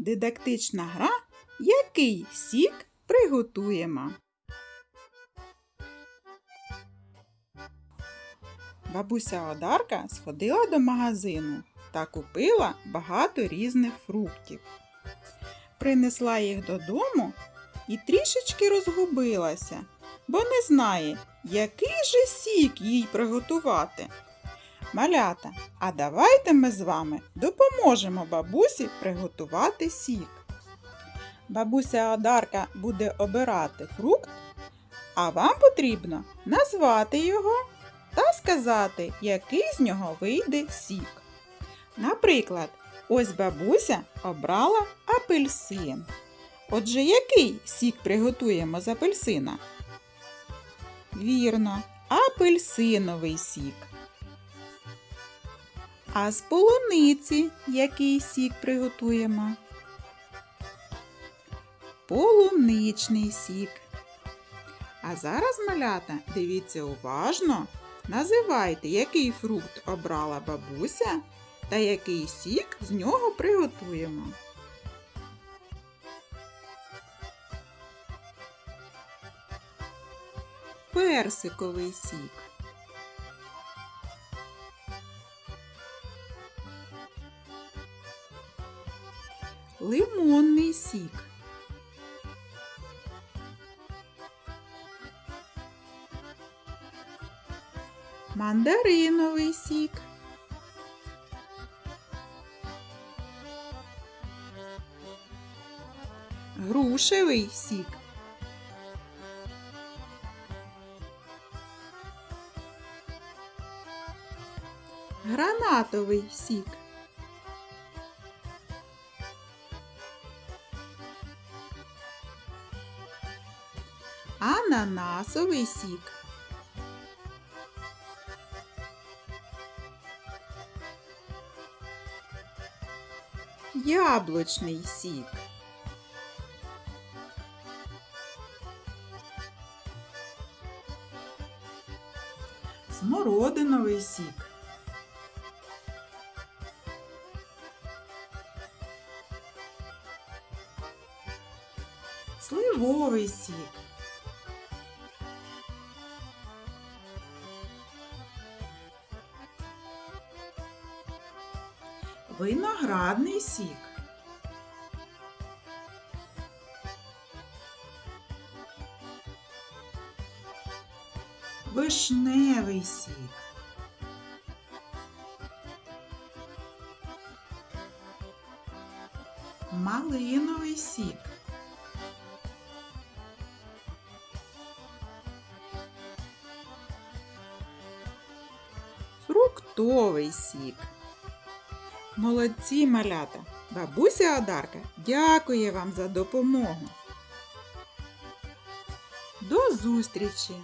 Дидактична гра Який сік приготуємо. Бабуся Одарка сходила до магазину та купила багато різних фруктів. Принесла їх додому і трішечки розгубилася, бо не знає, який же сік їй приготувати. Малята, а давайте ми з вами допоможемо бабусі приготувати сік. Бабуся Одарка буде обирати фрукт, а вам потрібно назвати його та сказати, який з нього вийде сік. Наприклад, ось бабуся обрала апельсин. Отже, який сік приготуємо з апельсина? Вірно, апельсиновий сік. А з полуниці який сік приготуємо? Полуничний сік. А зараз, малята, дивіться уважно, називайте, який фрукт обрала бабуся та який сік з нього приготуємо. Персиковий сік. Лимонний сік. Мандариновий сік. Грушевий сік. Гранатовий сік. Ананасовий сік. Яблучний сік. Смородиновий сік. Сливовий сік. Виноградний сік. Вишневий сік. Малиновий сік. Фруктовий сік. Молодці малята! Бабуся Одарка дякує вам за допомогу. До зустрічі!